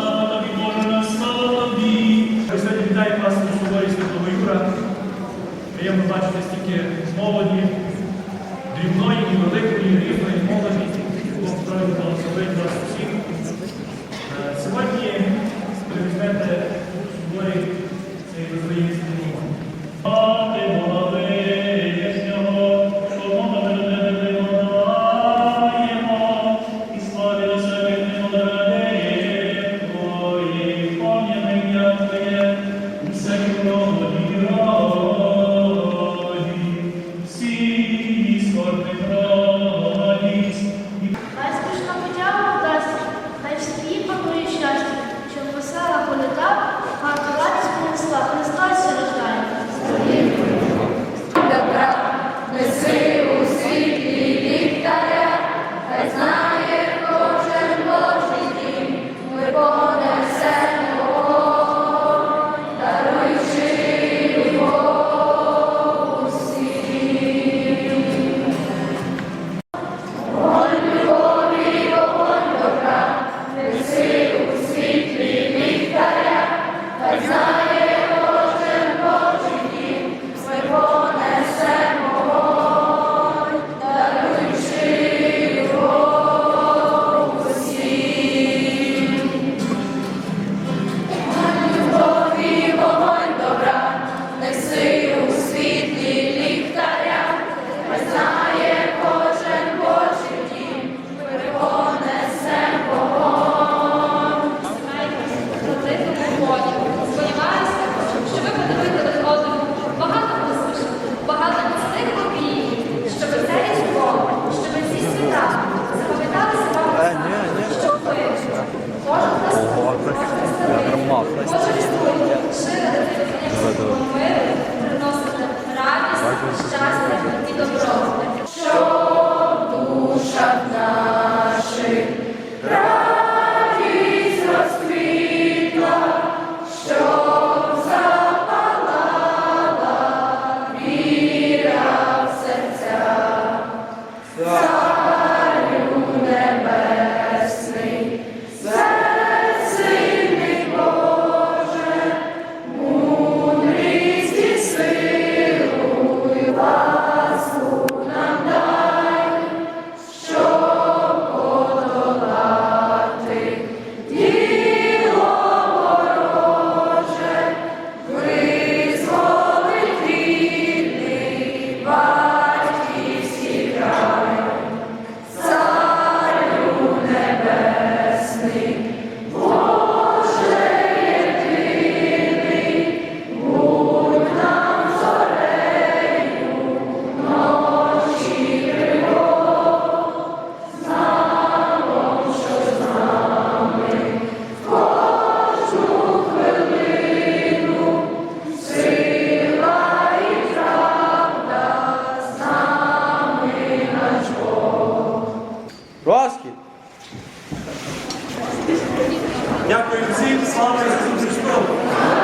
слава тобі, Боже наш, слава тобі. Сьогодні вітаємо вас на соборі Святого Юра. Приємно бачити стільки молоді, дрібної і великої, різної молоді, Бог здоров'я благословить вас усіх. Е, сьогодні ви візьмете соборі цей український мова. Lord. Right. Дякую всім, слава Ісусу Христу!